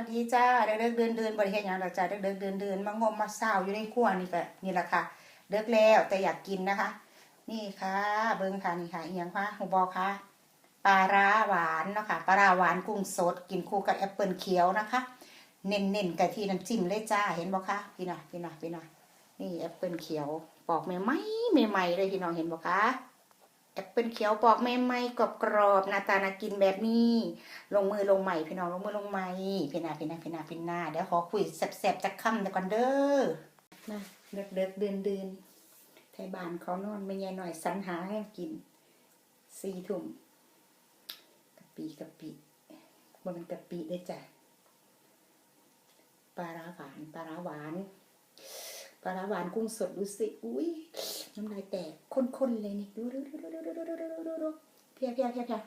วัสดีจ้าเด็กๆเดินเดินบริเฮ็ดหยังดอกจ้าเด็กๆเดินเดินมางมมาเศร้าอยู่ในครัวนี่ก็นี่แหละค่ะเด็กแล้วแต่อยากกินนะคะ นี่ค่ะ เบิ้งค่ะนี่ค่ะเอียงค่ะหูบอค่ะปลาร้าหวานเนาะค่ะปลาร้าหวานกุ้งสด กินคู่กับแอปเปิลเขียวนะคะ เน้นๆกับที่น้ำจิ้มเลยจ้าเห็นบ่คะพี่น่ะพี่น่ะพี่น่ะนี่แอปเปิลเขียวปอกใหม่ๆใหม่เลยพี่น้องเห็นบ่คะ แอปเปิลเขียวปอกใหม่กรอบๆหน้าตาน่ากินแบบนี้ ลงมือลงใหม่พี่น้องลงมือลงใหม่พี่นาพี่นาพี่นาพี่นาเดี๋ยวขอคุยแสบๆจะค่ำเดี๋ยวก่อนเด้อนะเลิกเลิกเดินเดินไทยบ้านเขานอนไม่ยายหน่อยสรรหาให้กินสี่ทุ่มกะปิกะปิมันเป็นกะปิได้จ้ะปลาหวานปลาหวานปลาร้าหวานกุ้งสดดูสิอุ้ย น้ำลายแตกข้นๆเลยนี่ดูดูดูดูดูดูดูดูดูดูเพียเพียเพียเพีย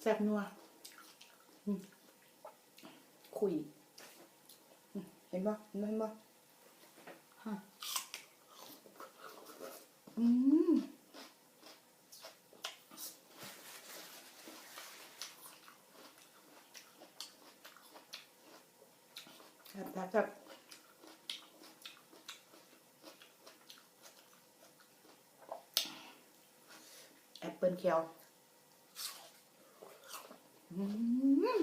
แซ่บนัวคุย ห็นบ่เห็นบ่เห็นบ่ฮะอืมครับครับครับแอปเปิลเขียวอืม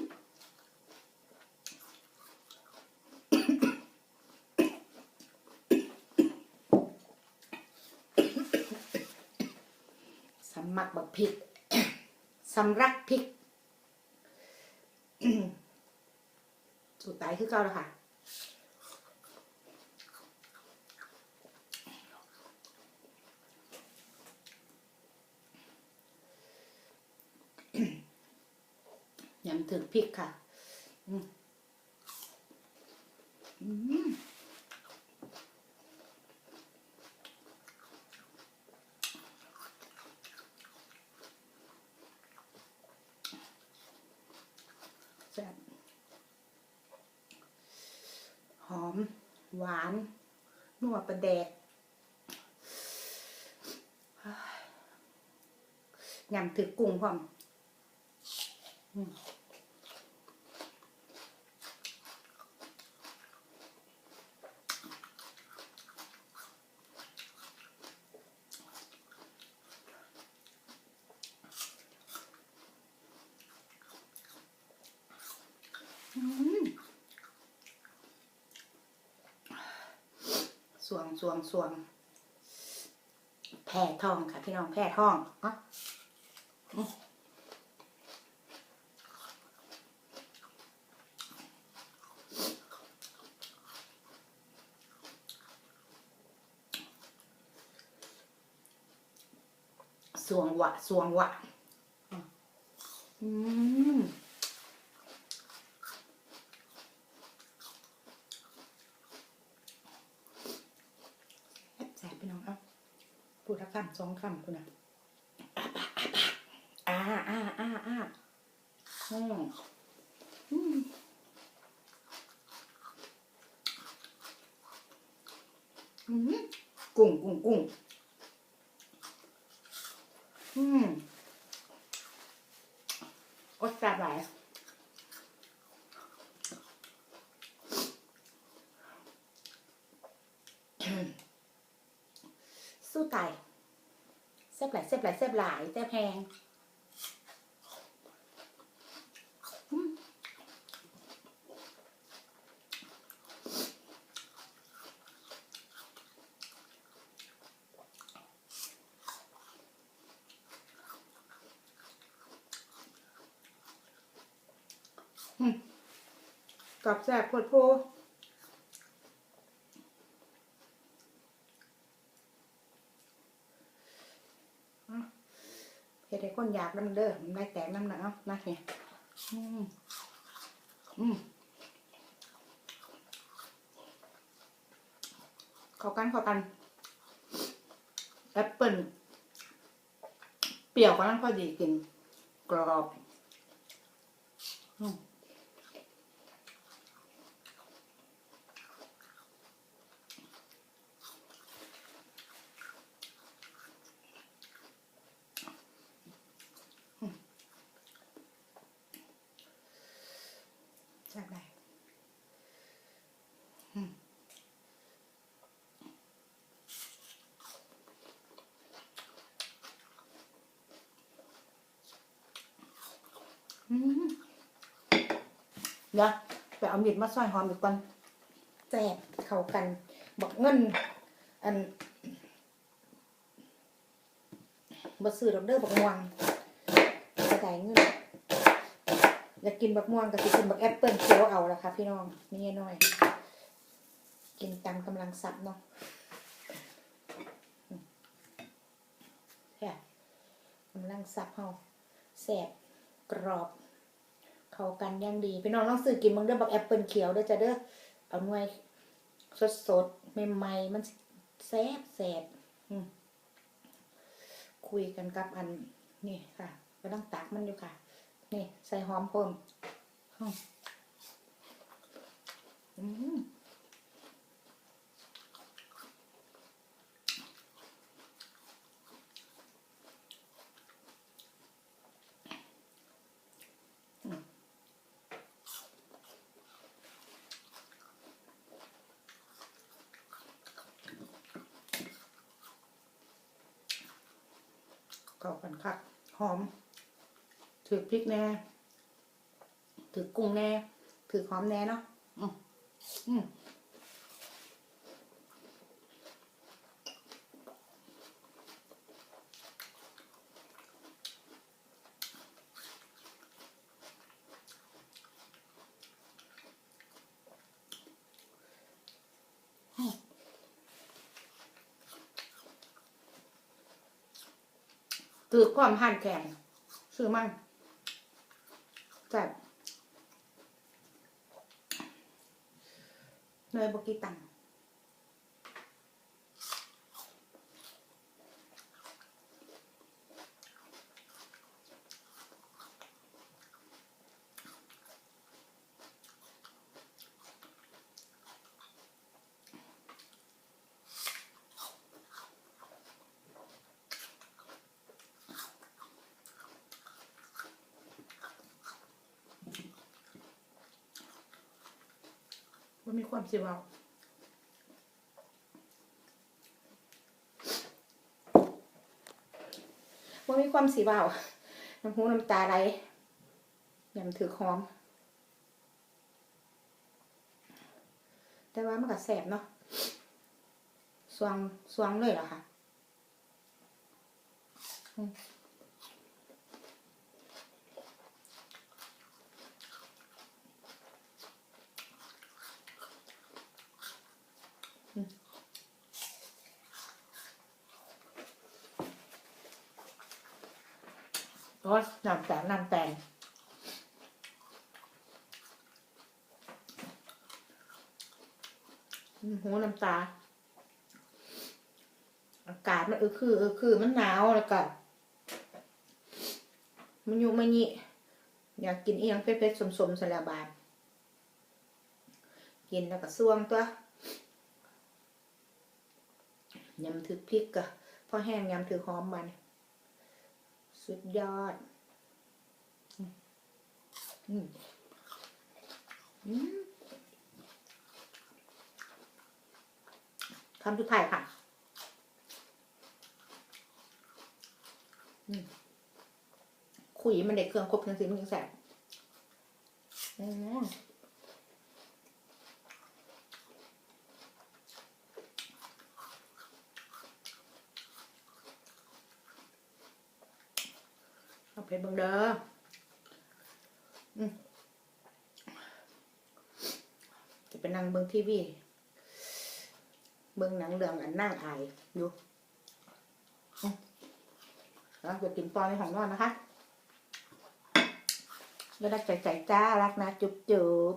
สำมักบักพริกสำรักพริกสูตรตายคือเก่าแล้วค่ะยำถึงพริกค่ะ อืมอืมแซ่บหอม หวานนัวประแดกยำถือกุ้งพร้อม ส วงสวงสวงแผ่ทองค่ะ พี่น้องแผ่ทองอะอืมสวงหวะสวงหวะอืม แสบพี่น้องครับพูดละ คำสองคำคุณนะอ่าอ่าอ่าอ่าอืมอืมอืมกุ้งกุ้งกุ้งอืมโอ๊ยแซ่บายสู้ตายแซ่บ หลายแซ่บหลายแซ่บแพงกับแซ่บโพดโพ เฮ็ดให้คนอยากน้ำเด้อมันได้แตกน้ำหนักเนาะนะเนี่ยอืมอืมขอกันขอกันแอปเปิลเปรี้ยวกำลังพอดีกินกรอบอืมใช่ไหมอืมอืม เดี๋ยวไปเอามีดมาซอยหอมอีกก่อนแซ่บเข้ากัน บอกเงิน อันบ่ซื้อดอกเด้อบักม่วงจะได้เงินอยากกินบักม่วงก็สิกินบักแอปเปิลเคี้ยวเอาละค่ะพี่น้องนี่น้อย กินตามกำลังทรัพย์เนาะแค่กำลังทรัพย์เฮาแสบกรอบ เข้ากันยังดีพี่น้องต้องซื้อกินบางเด้อบักแอปเปิลเขียวเด้อจ้ะเด้อเอาหน่วยสดๆใหม่ๆมันแซ่บแสบคุยกันกับอันนี่ค่ะก็ต้องตักมันอยู่ค่ะ นี่ใส่หอมเพิ่มอืมอืม เข้ากันค่ะหอม ถือพริกแน่ ถือกุ้งแน่ ถือหอมแน่เนาะอืมอืม ถือความห่านแข็งซื้อมันแซ่บเนยบกีตัง มีความสิเวาว่ามีความสีเบาน้ำหูน้ำตาไหลยำถือหอมแต่ว่ามันก็แสบเนาะสวงสวงเลยเหรอคะ โอ้ยน้ำแตงน้ำแตงหูน้ำตา อากาศมันเออคือเออคือมันหนาวแล้วก็มันอยู่มันนี่อยากกินเอียงเผ็ดๆสมๆสลับาดกินแล้วก็ซ่วงตัวยำถึกพริกกะพอแห้งยำถึกหอมมัน สุดยอด อืม อืมคำสุดท้ายค่ะอืมคุยมันเด็กเครื่องครบทั้งสิ้นมันยังแสบ อืมเอาไปเบิ่งเด้อจะไปนั่งเบิ่งทีวีเบิ่งหนังเรื่องอันนั่งอายอยู่แล้วจะกินปอนในห้องนอนนะคะแล้วรักใจใจจ้ารักนะจุ๊บจุ๊บ